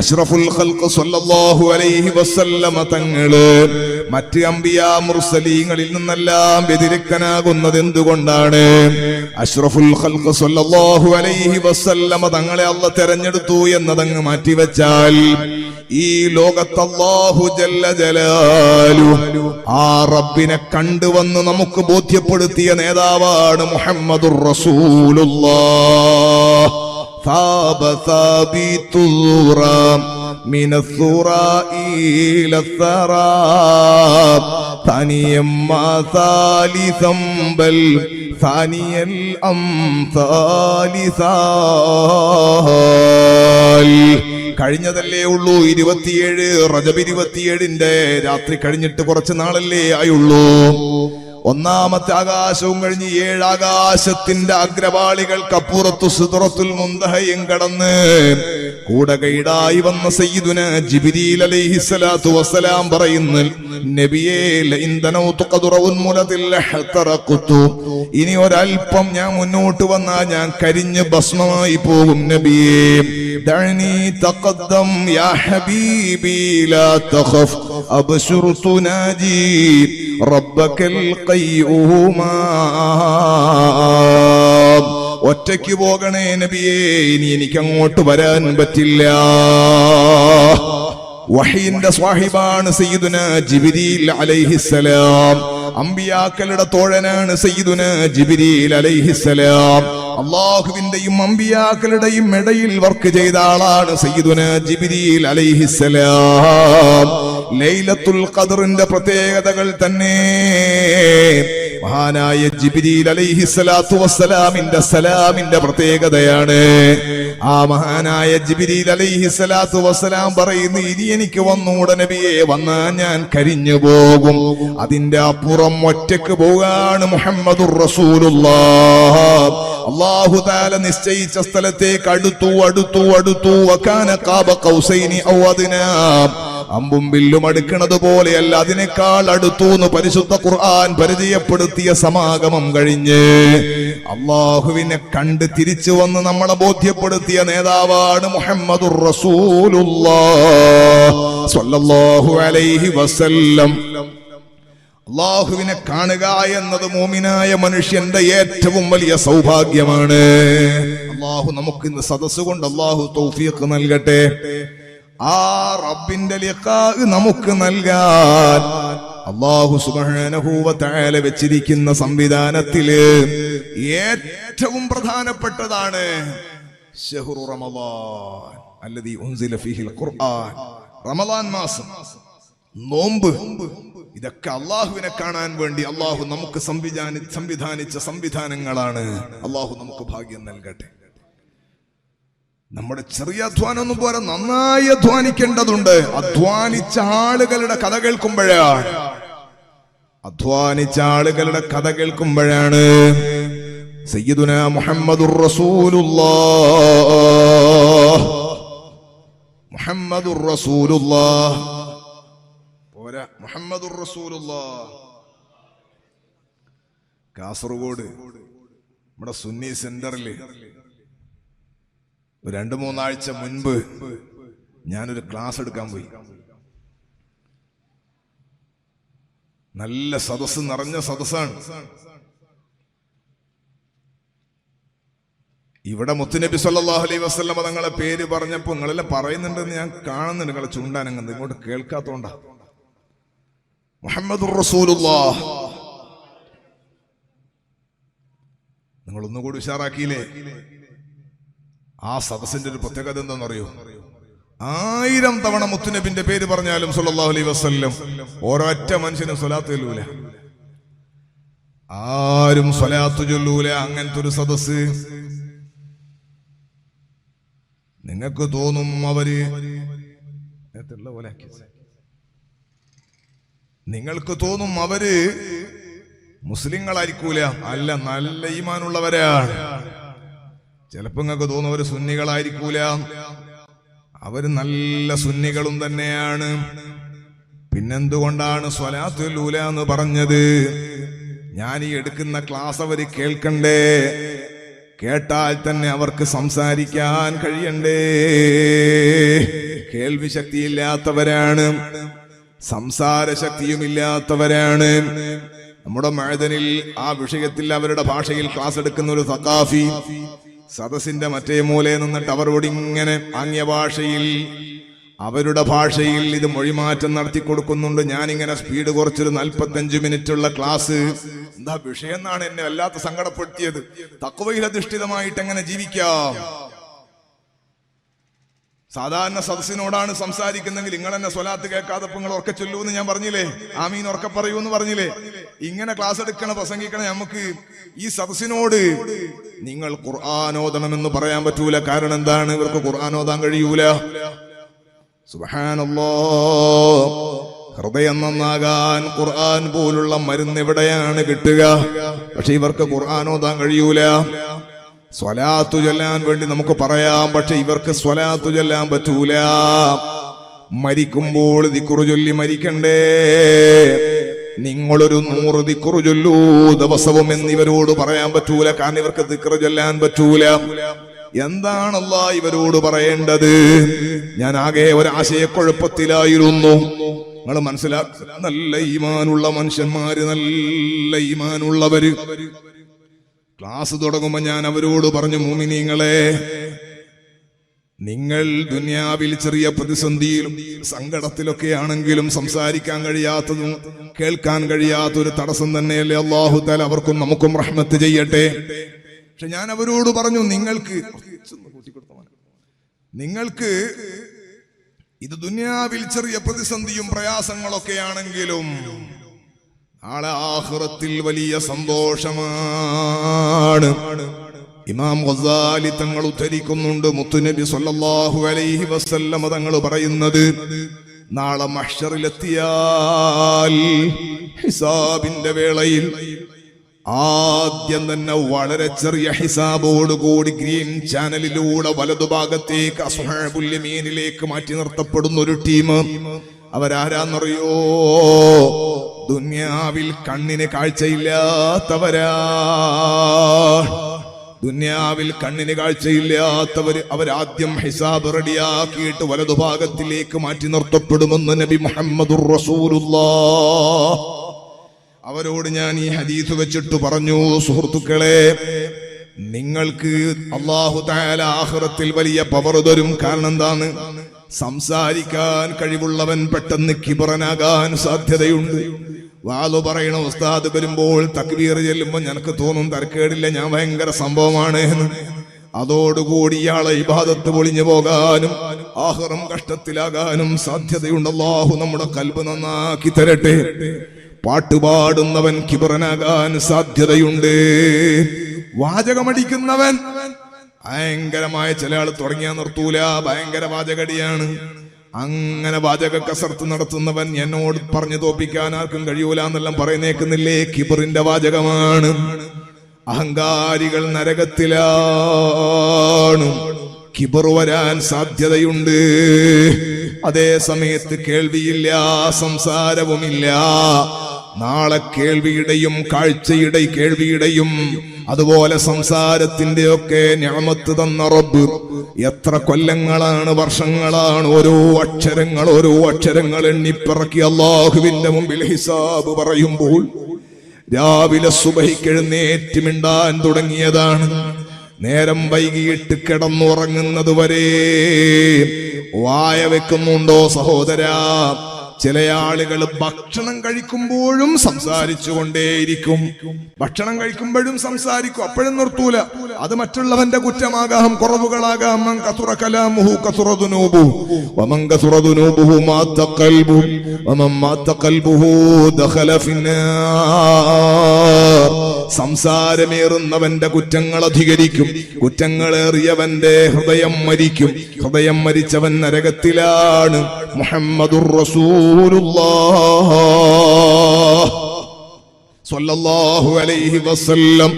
അഷ്റഫുൽ ഖൽഖ് സ്വല്ലല്ലാഹു അലൈഹി വസല്ലമ തങ്ങൾ മറ്റ് അമ്പിയാ മുർസലീങ്ങളിൽ നിന്നെല്ലാം വ്യതിരിക്തനാകുന്നത് എന്തുകൊണ്ടാണ്? അഷ്റഫുൽ ഖൽഖ് സ്വല്ലല്ലാഹു അലൈഹി വസല്ലമ തങ്ങളെ അല്ല തെരഞ്ഞെടുത്തു എന്നതങ്ങ് മാറ്റിവെച്ചാൽ ഈ ലോകത്ത് അല്ലാഹു ജല്ല ജലാലു ആ റബ്ബിനെ കണ്ടുവന്ന് നമുക്ക് ബോധ്യപ്പെടുത്തിയ നേതാവാണ് മുഹമ്മദുർ റസൂലുള്ളാഹ്. ثاب ثابت الذرى من الثرى إلى الثرى ثانيا ما ثالثا بل ثاني الأمثال ثال കഴിഞ്ഞതല്ലേ ഉള്ളൂ ഇരുപത്തിയേഴ് റജബ് ഇരുപത്തിയേഴിന്റെ രാത്രി കഴിഞ്ഞിട്ട് കുറച്ച് നാളല്ലേ ആയുള്ളൂ ഒന്നാമത്തെ ആകാശവും കഴിഞ്ഞ് ഏഴാകാശത്തിന്റെ അഗ്രപാളികൾക്കപ്പുറത്തു സുതുറത്തുൽ മുന്തഹയും കടന്ന് കൂടെ കൈടായി വന്ന സയ്യിദുന ജിബിരിൽ അലൈഹിസ്സലാത്തു വസ്സലാം പറയുന്നു നബിയേ ഇനി ഒരൽപ്പം ഞാൻ മുന്നോട്ട് വന്നാൽ ഞാൻ കരിഞ്ഞ് ഭസ്മമായി പോകും നബിയേ. دعني تقدم يا حبيبي لا تخف أبشر تناجي ربك القيوم ഒറ്റയ്ക്ക് പോകണേ നബിയേ ഇനി എനിക്ക് അങ്ങോട്ട് വരാൻ പറ്റില്ല വഹീന്റെ സ്വാഹിബാണ് സയ്യിദുന ജിബിരിൽ അലൈഹിസ്സലാം അമ്പിയാക്കളുടെ തോഴനാണ് സയ്യിദുന ജിബിരിൽ അലൈഹിസ്സലാം അള്ളാഹുവിന്റെയും അമ്പിയാക്കളുടെയും ഇടയിൽ വർക്ക് ചെയ്ത ആളാണ് സയ്യിദുന ജിബിരിയിൽ അലൈഹിസ്സലാം. ലൈലത്തുൽ ഖദറിന്റെ പ്രത്യേകതകൾ തന്നെ. മഹാനായ ജിബിരിൽ അലൈഹിസ്സലാത്തു വസ്സലാമിന്റെ സലാമിന്റെ പ്രത്യേകതയാണ്. ആ മഹാനായ ജിബിരിൽ അലൈഹിസ്സലാത്തു വസ്സലാം പറയുന്നു ഇനി എനിക്ക് വന്നൂടെ നബിയെ വന്നാ ഞാൻ കരിഞ്ഞു പോകും. അതിന്റെ അപ്പുറം ഒറ്റയ്ക്ക് പോകാണ് മുഹമ്മദുർ റസൂലുള്ളാഹ്. അള്ളാഹു നിശ്ചയിച്ച സ്ഥലത്തേക്ക് അടുത്തു അടുത്തു അടുത്തു. വക്കാന കാബ കൗസൈനി ഔ അദ്നാ. അമ്പും വില്ലും അടുക്കണത് പോലെയല്ല. അതിനേക്കാൾ അടുത്തു എന്ന് പരിശുദ്ധ ഖുർആൻ പരിചയപ്പെടുത്തിയ സമാഗമം കഴിഞ്ഞ് അള്ളാഹുവിനെ കണ്ട് തിരിച്ചു വന്ന് നമ്മളെ ബോധ്യപ്പെടുത്തിയ നേതാവാണ് സ്വല്ലല്ലാഹു അലൈഹി വസല്ലം. അള്ളാഹുവിനെ കാണുക എന്നത് മോമിനായ മനുഷ്യന്റെ ഏറ്റവും വലിയ സൗഭാഗ്യമാണ്. അള്ളാഹു നമുക്ക് ഇന്ന് സദസ്സുകൊണ്ട് അള്ളാഹു തൗഫീഖ് നൽകട്ടെ. ആ റബ്ബിന്റെ നമുക്ക് നൽകാൻ അള്ളാഹു സുബാനഹൂവത്തായാല വെച്ചിരിക്കുന്ന സംവിധാനത്തിൽ ഏറ്റവും പ്രധാനപ്പെട്ടതാണ് റമദാൻ ഉൻസില ഖുർആൻ. റമദാൻ മാസം. നോമ്പ്. ഇതൊക്കെ അള്ളാഹുവിനെ കാണാൻ വേണ്ടി അള്ളാഹു നമുക്ക് സംവിധാനി സംവിധാനിച്ച സംവിധാനങ്ങളാണ്. അള്ളാഹു നമുക്ക് ഭാഗ്യം നൽകട്ടെ. നമ്മുടെ ചെറിയ അധ്വാനം ഒന്നും പോരാ നന്നായി അധ്വാനിക്കേണ്ടതുണ്ട്. അധ്വാനിച്ച ആളുകളുടെ കഥ കേൾക്കുമ്പോഴാണ് അധ്വാനിച്ച ആളുകളുടെ കഥ കേൾക്കുമ്പോഴാണ് സയ്യിദുന മുഹമ്മദ് മുഹമ്മദുർ റസൂലുള്ളാഹ്. കാസർഗോഡ് നമ്മുടെ സുന്നി സെന്ററിൽ രണ്ട് മൂന്നാഴ്ച മുൻപ് ഞാനൊരു ക്ലാസ് എടുക്കാൻ പോയി. നല്ല സദസ് നിറഞ്ഞ സദസ്സാണ്. ഇവിടെ മുത്തുനബി സല്ലല്ലാഹു അലൈഹി വസല്ലമ തങ്ങളെ പേര് പറഞ്ഞപ്പോ നിങ്ങളെല്ലാം പറയുന്നുണ്ടെന്ന് ഞാൻ കാണുന്നുണ്ട്. നിങ്ങളെ ചൂണ്ടാനങ്ങ് ഇങ്ങോട്ട് കേൾക്കാത്തോണ്ടാ. മുഹമ്മദ് നിങ്ങളൊന്നുകൂടി ഉഷാറാക്കിയില്ലേ? ആ സദസ്സിന്റെ ഒരു പ്രത്യേകത എന്താണെന്നറിയോ? ആയിരം തവണ മുത്തുനബിന്റെ പേര് പറഞ്ഞാലും സുല്ലാഹു അലൈ വസ്ല്ലം ഒരൊറ്റ മനുഷ്യനും സ്വലാത്ത് ചൊല്ലൂല. ആരും സ്വലാത്ത് ചൊല്ലൂല അങ്ങനത്തെ ഒരു സദസ് നിങ്ങൾക്ക് തോന്നും അവർ പോലെ. നിങ്ങൾക്ക് തോന്നും അവർ മുസ്ലിങ്ങളായിരിക്കൂല. അല്ല നല്ല ഈമാനുള്ളവരാണ്. ചിലപ്പോ നിങ്ങൾക്ക് തോന്നും അവർ സുന്നികളായിരിക്കൂല. അവർ നല്ല സുന്നികളും തന്നെയാണ്. പിന്നെന്തുകൊണ്ടാണ് സ്വലാത്തുലൂല എന്ന് പറഞ്ഞത്? ഞാൻ ഈ എടുക്കുന്ന ക്ലാസ് അവർ കേൾക്കണ്ടേ? കേട്ടാൽ തന്നെ അവർക്ക് സംസാരിക്കാൻ കഴിയണ്ടേ? കേൾവി ശക്തിയില്ലാത്തവരാണ് സംസാര ശക്തിയുമില്ലാത്തവരാണ് നമ്മുടെ മഴതനിൽ ആ വിഷയത്തിൽ അവരുടെ ഭാഷയിൽ ക്ലാസ് എടുക്കുന്ന ഒരു സക്കാഫി സദസ്സിന്റെ മറ്റേ മൂലയിൽ നിന്നിട്ട് അവരോട് ഇങ്ങനെ ആംഗ്യ ഭാഷയിൽ അവരുടെ ഭാഷയിൽ ഇത് മൊഴിമാറ്റം നടത്തി കൊടുക്കുന്നുണ്ട്. ഞാനിങ്ങനെ സ്പീഡ് കുറച്ചൊരു നാൽപ്പത്തഞ്ച് മിനിറ്റ് ഉള്ള ക്ലാസ് എന്താ വിഷയം എന്നാണ് എന്നെ വല്ലാത്ത സങ്കടപ്പെടുത്തിയത്. തക്കവയിലധിഷ്ഠിതമായിട്ട് എങ്ങനെ ജീവിക്കാം? സാധാരണ സദസ്സിനോടാണ് സംസാരിക്കുന്നെങ്കിൽ നിങ്ങൾ എന്നെ സ്വലാത്ത് കേൾക്കാതെ നിങ്ങൾ ഉറക്കെ ചൊല്ലൂന്ന് ഞാൻ പറഞ്ഞില്ലേ? ആമീൻ ഉറക്കെ പറയൂ എന്ന് പറഞ്ഞില്ലേ? ഇങ്ങനെ ക്ലാസ് എടുക്കണ പ്രസംഗിക്കണ നമുക്ക് ഈ സദസ്സിനോട് നിങ്ങൾ ഖുർആാനോദണമെന്ന് പറയാൻ പറ്റൂല. കാരണം എന്താണ്? ഇവർക്ക് ഖുർആാനോദാൻ കഴിയൂല. സുബാനല്ലോ ഹൃദയം നന്നാകാൻ ഖുർആൻ പോലുള്ള മരുന്ന് എവിടെയാണ് കിട്ടുക? പക്ഷെ ഇവർക്ക് ഖുർആൻ ഓതാൻ കഴിയൂല. സ്വലാത്തു ചൊല്ലാൻ വേണ്ടി നമുക്ക് പറയാം പക്ഷെ ഇവർക്ക് സ്വലാത്തു ചൊല്ലാൻ പറ്റൂല. മരിക്കുമ്പോൾ ദിക്കുറു ചൊല്ലി മരിക്കണ്ടേ. നിങ്ങളൊരു നൂറ് ദിക്കുറു ചൊല്ലൂ ദിവസവും എന്നിവരോട് പറയാൻ പറ്റൂല കാരണം ഇവർക്ക് ദിക്കുറു ചൊല്ലാൻ പറ്റൂല. എന്താണല്ല ഇവരോട് പറയേണ്ടത്? ഞാൻ ആകെ ഒരാശയക്കുഴപ്പത്തിലായിരുന്നു. നിങ്ങൾ മനസ്സിലാക്കുക നല്ല ഈമാനുള്ള മനുഷ്യന്മാര് നല്ല ഈമാനുള്ളവര്. ക്ലാസ് തുടങ്ങുമ്പോ ഞാൻ അവരോട് പറഞ്ഞു മൂമിനിങ്ങളെ നിങ്ങൾ ദുനിയാവിൽ ചെറിയ പ്രതിസന്ധിയിലും സങ്കടത്തിലൊക്കെ ആണെങ്കിലും സംസാരിക്കാൻ കഴിയാത്തതും കേൾക്കാൻ കഴിയാത്ത ഒരു തടസ്സം തന്നെയല്ലേ അള്ളാഹു താൽ അവർക്കും നമുക്കും റഹ്മത്ത് ചെയ്യട്ടെ. പക്ഷെ ഞാൻ അവരോട് പറഞ്ഞു നിങ്ങൾക്ക് നിങ്ങൾക്ക് ഇത് ദുനിയാവിൽ ചെറിയ പ്രതിസന്ധിയും പ്രയാസങ്ങളൊക്കെ ആണെങ്കിലും നാളെ ആഹ്റത്തിൽ വലിയ സന്തോഷമാണ്. ഇമാം ഗസാലി തങ്ങൾ ഉദ്ധരിക്കുന്നുണ്ട്. മുത്തുനബി സല്ലല്ലാഹു അലൈഹി വസല്ലമ തങ്ങൾ പറയുന്നത് നാളെ മഷറിലെത്തിയാൽ ഹിസാബിന്റെ വേളയിൽ ആദ്യം തന്നെ വളരെ ചെറിയ ഹിസാബോട് കൂടി ഗ്രീൻ ചാനലിലൂടെ വലതുഭാഗത്തേക്ക് അസുഹാബുല്യമീനിലേക്ക് മാറ്റി നിർത്തപ്പെടുന്ന ഒരു ടീം അവരാരാന്നറിയോ? ദുന്യാവിൽ കണ്ണിന് കാഴ്ചയില്ലാത്തവരാ. ദുന്യാവിൽ കണ്ണിന് കാഴ്ചയില്ലാത്തവര് അവരാദ്യം ഹിസാബ് റെഡിയാക്കിയിട്ട് വലതുഭാഗത്തിലേക്ക് മാറ്റി നിർത്തപ്പെടുമെന്ന് നബി മുഹമ്മദുർ റസൂലുള്ള. അവരോട് ഞാൻ ഈ ഹദീസ് വെച്ചിട്ട് പറഞ്ഞു സുഹൃത്തുക്കളെ നിങ്ങൾക്ക് അള്ളാഹു തായാല ആഹ്റത്തിൽ വലിയ പവർ തരും കാരണം എന്താണ്? സംസാരിക്കാൻ കഴിവുള്ളവൻ പെട്ടെന്ന് കിബറനാകാൻ സാധ്യതയുണ്ട്. വാലു പറയണ ഉസ്താദ് വരുമ്പോൾ തക്ബീർ ചെല്ലുമ്പോൾ ഞനക്ക് തോന്നും തരക്കേടില്ല ഞാൻ ഭയങ്കര സംഭവമാണ് എന്ന്. അതോടുകൂടി ഇയാളെ ഇബാദത്ത് പൊളിഞ്ഞു പോകാനും ആഹ്റം കഷ്ടത്തിലാകാനും സാധ്യതയുണ്ട് അള്ളാഹു നമ്മുടെ കൽബ് നന്നാക്കി തരട്ടെ. പാട്ടുപാടുന്നവൻ കിബറനാകാൻ സാധ്യതയുണ്ട്. വാചകമടിക്കുന്നവൻ ഭയങ്കരമായ ചില ആൾ തുടങ്ങിയാൽ നിർത്തൂല. ഭയങ്കര വാചകടിയാണ്. അങ്ങനെ വാചക കസർത്ത് നടത്തുന്നവൻ എന്നോട് പറഞ്ഞു തോപ്പിക്കാൻ ആർക്കും കഴിയൂല എന്നെല്ലാം പറയുന്നേക്കുന്നില്ലേ? കിബറിന്റെ വാചകമാണ്. അഹങ്കാരികൾ നരകത്തിലാണ്. കിബർ വരാൻ സാധ്യതയുണ്ട്. അതേ സമയത്ത് കേൾവിയില്ല സംസാരവുമില്ല. നാളെ കേൾവിയുടെയും കാഴ്ചയുടെ കേൾവിയുടെയും അതുപോലെ സംസാരത്തിന്റെ ഒക്കെ ഞാമത്ത് തന്ന റബ്ബ്. എത്ര കൊല്ലങ്ങളാണ് വർഷങ്ങളാണ് ഓരോ അക്ഷരങ്ങൾ ഓരോ അക്ഷരങ്ങൾ എണ്ണിപ്പിറക്കി അള്ളാഹുവിന്റെ മുമ്പിൽ ഹിസാബ് പറയുമ്പോൾ രാവിലെ സുബഹിക്കെഴുന്നേറ്റ് മിണ്ടാൻ തുടങ്ങിയതാണ്. നേരം വൈകിയിട്ട് കിടന്നുറങ്ങുന്നത് വരെ വായ വെക്കുന്നുണ്ടോ സഹോദരാ? ചില ആളുകൾ ഭക്ഷണം കഴിക്കുമ്പോഴും സംസാരിച്ചു കൊണ്ടേയിരിക്കും ഭക്ഷണം കഴിക്കുമ്പോഴും സംസാരിക്കും. അപ്പോഴും നിർത്തൂല. അത് മറ്റുള്ളവന്റെ കുറ്റമാകാം കുറവുകളാകാം. കലാമുഹു വമൻ വമൻ സംസാരമേറുന്നവന്റെ കുറ്റങ്ങൾ അധികരിക്കും. കുറ്റങ്ങളേറിയവന്റെ ഹൃദയം മരിക്കും. ഹൃദയം മരിച്ചവൻ നരകത്തിലാണ് മുഹമ്മദുർ അലൈഹി വസല്ലം.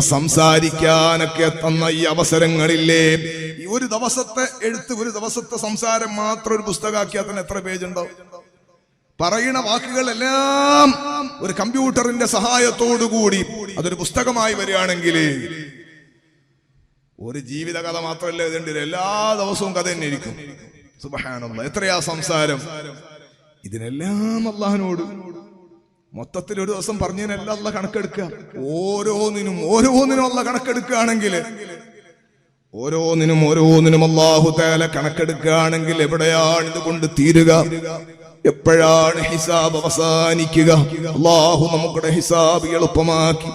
സംസാരിക്കാനൊക്കെ തന്ന ഈ അവസരങ്ങളില്ലേ? ഈ ഒരു ദിവസത്തെ എഴുത്ത് ഒരു ദിവസത്തെ സംസാരം മാത്രം ഒരു പുസ്തകമാക്കിയാൽ തന്നെ എത്ര പേജ് ഉണ്ടാവും പറയുന്ന വാക്കുകളെല്ലാം ഒരു കമ്പ്യൂട്ടറിന്റെ സഹായത്തോടു കൂടി അതൊരു പുസ്തകമായി വരികയാണെങ്കിൽ ഒരു ജീവിത കഥ മാത്രമല്ല എഴുതേണ്ടി എല്ലാ ദിവസവും കഥ തന്നെ ഇരിക്കും. സുബഹാനുള്ള എത്രയാ സംസാരം? ഇതിനെല്ലാം അള്ളാഹിനോട് മൊത്തത്തിൽ ഒരു ദിവസം പറഞ്ഞതിനെല്ലാം അല്ല കണക്കെടുക്കുക. ഓരോന്നിനും ഓരോന്നിനും അല്ല കണക്കെടുക്കുകയാണെങ്കിൽ ഓരോന്നിനും ഓരോന്നിനും അള്ളാഹു തേല കണക്കെടുക്കുകയാണെങ്കിൽ എവിടെയാണ് ഇത് കൊണ്ട് തീരുക? എപ്പോഴാണ് ഹിസാബ് അവസാനിക്കുക? അള്ളാഹു നമുക്കുടെ ഹിസാബ് എളുപ്പമാക്കി.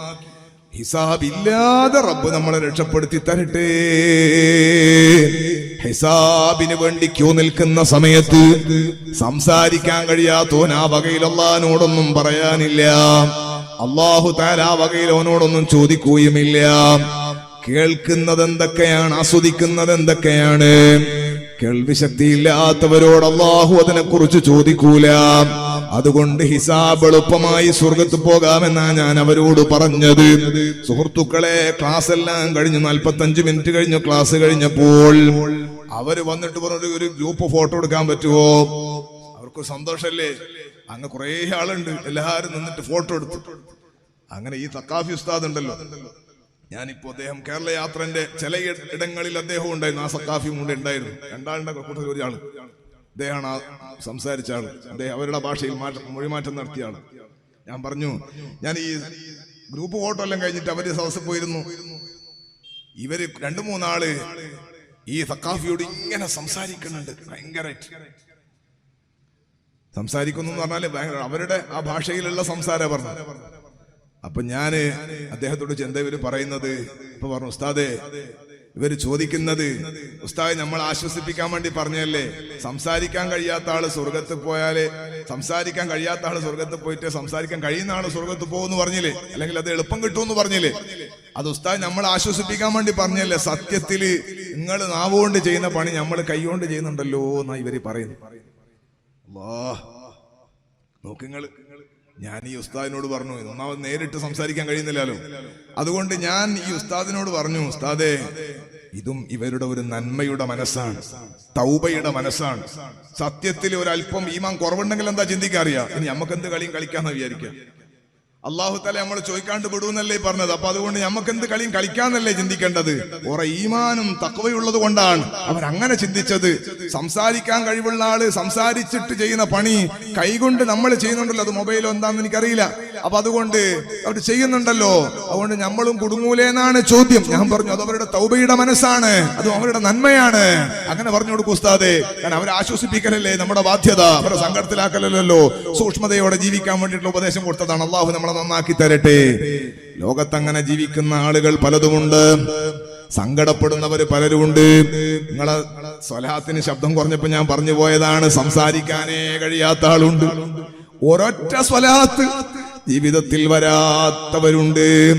ഹിസാബ് ഇല്ലാതെ റബ്ബ് നമ്മളെ രക്ഷപ്പെടുത്തി തരട്ടെ. ഹിസാബിന് വേണ്ടി ക്യൂ നിൽക്കുന്ന സമയത്ത് സംസാരിക്കാൻ കഴിയാത്തോൻ ആ വകയിൽ പറയാനില്ല. അള്ളാഹു താൻ ആ വകയിൽ അവനോടൊന്നും ചോദിക്കുകയുമില്ല. കേൾക്കുന്നത് എന്തൊക്കെയാണ് ആസ്വദിക്കുന്നത് എന്തൊക്കെയാണ് കേൾവി അള്ളാഹു അതിനെ കുറിച്ച് ചോദിക്കൂല. അതുകൊണ്ട് ഹിസാബ് എളുപ്പമായി സ്വർഗത്ത് പോകാമെന്നാ ഞാൻ അവരോട് പറഞ്ഞത്. സുഹൃത്തുക്കളെ ക്ലാസ് എല്ലാം കഴിഞ്ഞു നാൽപ്പത്തഞ്ച് മിനിറ്റ് കഴിഞ്ഞു ക്ലാസ് കഴിഞ്ഞപ്പോൾ അവർ വന്നിട്ട് പറഞ്ഞു ഒരു ഗ്രൂപ്പ് ഫോട്ടോ എടുക്കാൻ പറ്റുമോ അവർക്ക് സന്തോഷല്ലേ? അങ്ങ് കുറേ ആളുണ്ട് എല്ലാവരും നിന്നിട്ട് ഫോട്ടോ എടുത്തു. അങ്ങനെ ഈ തക്കാഫി ഉസ്താദ് ഉണ്ടല്ലോ. ഞാനിപ്പോ അദ്ദേഹം കേരള യാത്രന്റെ ചില ഇടങ്ങളിൽ അദ്ദേഹം ഉണ്ടായിരുന്നു. ആ സക്കാഫിയും കൂടെ ഉണ്ടായിരുന്നു. രണ്ടാളുടെ കൂട്ടത്തിൽ ഒരാൾ. അദ്ദേഹമാണ് സംസാരിച്ചാണ് അദ്ദേഹം അവരുടെ ഭാഷയിൽ മാറ്റം മൊഴിമാറ്റം നടത്തിയ ആൾ ഞാൻ പറഞ്ഞു ഞാൻ ഈ ഗ്രൂപ്പ് ഫോട്ടോ എല്ലാം കഴിഞ്ഞിട്ട് അവർ സദസ്സിൽ പോയിരുന്നു. ഇവർ രണ്ടു മൂന്നാൾ ഈ സക്കാഫിയോട് ഇങ്ങനെ സംസാരിക്കുന്നുണ്ട്. ഭയങ്കരമായിട്ട് സംസാരിക്കുന്നു എന്ന് പറഞ്ഞാൽ ഭയങ്കര അവരുടെ ആ ഭാഷയിലുള്ള സംസാര പറഞ്ഞു അപ്പൊ ഞാൻ അദ്ദേഹത്തോട് ചെന്ത ഇവർ പറയുന്നത് ഇപ്പൊ പറഞ്ഞു ഉസ്താദെ ഇവർ ചോദിക്കുന്നത് ഉസ്താദ് നമ്മൾ ആശ്വസിപ്പിക്കാൻ വേണ്ടി പറഞ്ഞല്ലേ സംസാരിക്കാൻ കഴിയാത്ത ആൾ സ്വർഗത്ത് പോയാലേ സംസാരിക്കാൻ കഴിയാത്ത ആൾ സ്വർഗത്ത് പോയിട്ട് സംസാരിക്കാൻ കഴിയുന്ന ആൾ സ്വർഗത്ത് പോകുമെന്ന് പറഞ്ഞില്ലേ? അല്ലെങ്കിൽ അത് എളുപ്പം കിട്ടുമെന്ന് പറഞ്ഞില്ലേ? അത് ഉസ്താദ് നമ്മൾ ആശ്വസിപ്പിക്കാൻ വേണ്ടി പറഞ്ഞല്ലേ സത്യത്തിൽ നിങ്ങൾ നാവുകൊണ്ട് ചെയ്യുന്ന പണി നമ്മൾ കൈകൊണ്ട് ചെയ്യുന്നുണ്ടല്ലോ എന്നാ ഇവർ പറയുന്നു നോക്കിങ്ങൾ ഞാൻ ഈ ഉസ്താദിനോട് പറഞ്ഞു ഒന്നാമത് നേരിട്ട് സംസാരിക്കാൻ കഴിയുന്നില്ലല്ലോ. അതുകൊണ്ട് ഞാൻ ഈ ഉസ്താദിനോട് പറഞ്ഞു ഉസ്താദേ ഇതും ഇവരുടെ ഒരു നന്മയുടെ മനസ്സാണ് തൗബയുടെ മനസ്സാണ്. സത്യത്തിൽ ഒരല്പം ഈമാൻ കുറവുണ്ടെങ്കിൽ എന്താ ചിന്തിക്കാറിയാ? ഇനി നമുക്ക് എന്ത് കളിയും കളിക്കാന്ന് വിചാരിക്കാം? അള്ളാഹു തല നമ്മൾ ചോദിക്കാണ്ട് വിടൂന്നല്ലേ പറഞ്ഞത്. അപ്പൊ അതുകൊണ്ട് നമുക്ക് എന്ത് കളിയും കളിക്കാന്നല്ലേ ചിന്തിക്കേണ്ടത്? കുറെ ഈമാനും തക്കവയുള്ളത് കൊണ്ടാണ് അവർ അങ്ങനെ ചിന്തിച്ചത്. സംസാരിക്കാൻ കഴിവുള്ള ആൾ സംസാരിച്ചിട്ട് ചെയ്യുന്ന പണി കൈകൊണ്ട് നമ്മൾ ചെയ്യുന്നുണ്ടല്ലോ. അത് മൊബൈലോ എന്താന്ന് എനിക്കറിയില്ല. അപ്പൊ അതുകൊണ്ട് അവർ ചെയ്യുന്നുണ്ടല്ലോ. അതുകൊണ്ട് നമ്മളും കുടുങ്ങൂലേന്നാണ് ചോദ്യം. ഞാൻ പറഞ്ഞു അത് അവരുടെ തൗബയുടെ മനസ്സാണ്. അത് അവരുടെ നന്മയാണ്. അങ്ങനെ പറഞ്ഞു കൊടുക്കും ഉസ്താദെ. കാരണം അവരെ ആശ്വസിപ്പിക്കലല്ലേ നമ്മുടെ ബാധ്യത. അവരെ സങ്കടത്തിലാക്കലല്ലോ സൂക്ഷ്മതയോടെ ജീവിക്കാൻ വേണ്ടിയിട്ടുള്ള ഉപദേശം കൊടുത്തതാണ്. അള്ളാഹു നമ്മളെ നന്നാക്കി തരട്ടെ. ലോകത്തങ്ങനെ ജീവിക്കുന്ന ആളുകൾ പലതുമുണ്ട്. സങ്കടപ്പെടുന്നവര് പലരുമുണ്ട്. നിങ്ങളെ സ്വലാത്തിന് ശബ്ദം കുറഞ്ഞപ്പോ ഞാൻ പറഞ്ഞു പോയതാണ്. സംസാരിക്കാനേ കഴിയാത്ത ആളുണ്ട്. ഒരൊറ്റ സ്വലാത്ത് ജീവിതത്തിൽ വരാത്തവരുണ്ട്.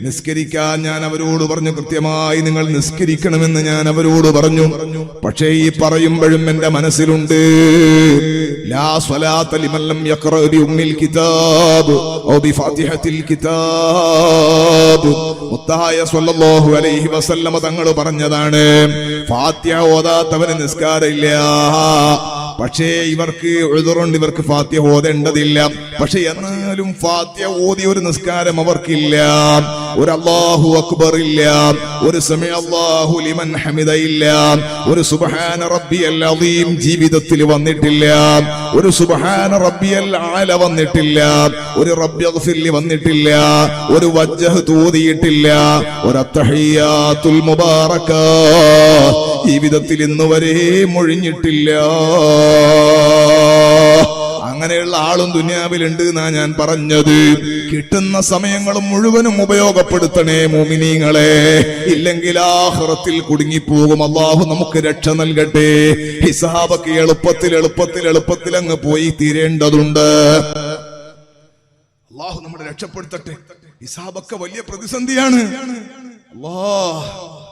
നിസ്കരിക്കാൻ ഞാൻ അവരോട് പറഞ്ഞു. കൃത്യമായി നിങ്ങൾ നിസ്കരിക്കണമെന്ന് ഞാൻ അവരോട് പറഞ്ഞു. പക്ഷേ ഈ പറയുമ്പോഴും എന്റെ മനസ്സിലുണ്ട്. തങ്ങൾ പറഞ്ഞതാണ് ഫാത്തിഹ ഓതാത്തവന് നിസ്കാരമില്ല. പക്ഷേ ഇവർക്ക് എഴുതുറുണ്ട് ഇവർക്ക് ഫാത്യ ഓതേണ്ടതില്ല. പക്ഷെ എന്നാലും ഫാത്യ ഓതി ഒരു നിസ്കാരം അവർക്കില്ല. ഒരു അള്ളാഹു അക്ബർ ഇല്ല. ഒരു സമയ അള്ളാഹു ലിമൻ ഹമിദ ഇല്ല. ഒരു സുബഹാന റബ്ബിയൽ അലീം ജീവിതത്തിൽ വന്നിട്ടില്ല. ഒരു സുബഹാന റബ്ബിയൽ ആല വന്നിട്ടില്ല. ഒരു റബ്ബി വന്നിട്ടില്ല. ഒരു വജ്ജഹ് തൂതിയിട്ടില്ല. ഒരു അത്തഹിയാത്തുൽ മുബാറക. ജീവിതത്തിൽ ഇന്നു വരെ മൊഴിഞ്ഞിട്ടില്ല. അങ്ങനെയുള്ള ആളും ദുനിയാവിലുണ്ട് എന്നാ ഞാൻ പറഞ്ഞത്. കിട്ടുന്ന സമയങ്ങളും മുഴുവനും ഉപയോഗപ്പെടുത്തണേ മോമിനീങ്ങളെ. ഇല്ലെങ്കിൽ ആഹ്റത്തിൽ കുടുങ്ങിപ്പോകും. അള്ളാഹു നമുക്ക് രക്ഷ നൽകട്ടെ. ഹിസാബൊക്കെ എളുപ്പത്തിൽ എളുപ്പത്തിൽ എളുപ്പത്തിൽ അങ്ങ് പോയി തീരേണ്ടതുണ്ട്. അള്ളാഹു നമ്മളെ രക്ഷപ്പെടുത്തട്ടെ. ഹിസാബൊക്കെ വലിയ പ്രതിസന്ധിയാണ്. അല്ലാ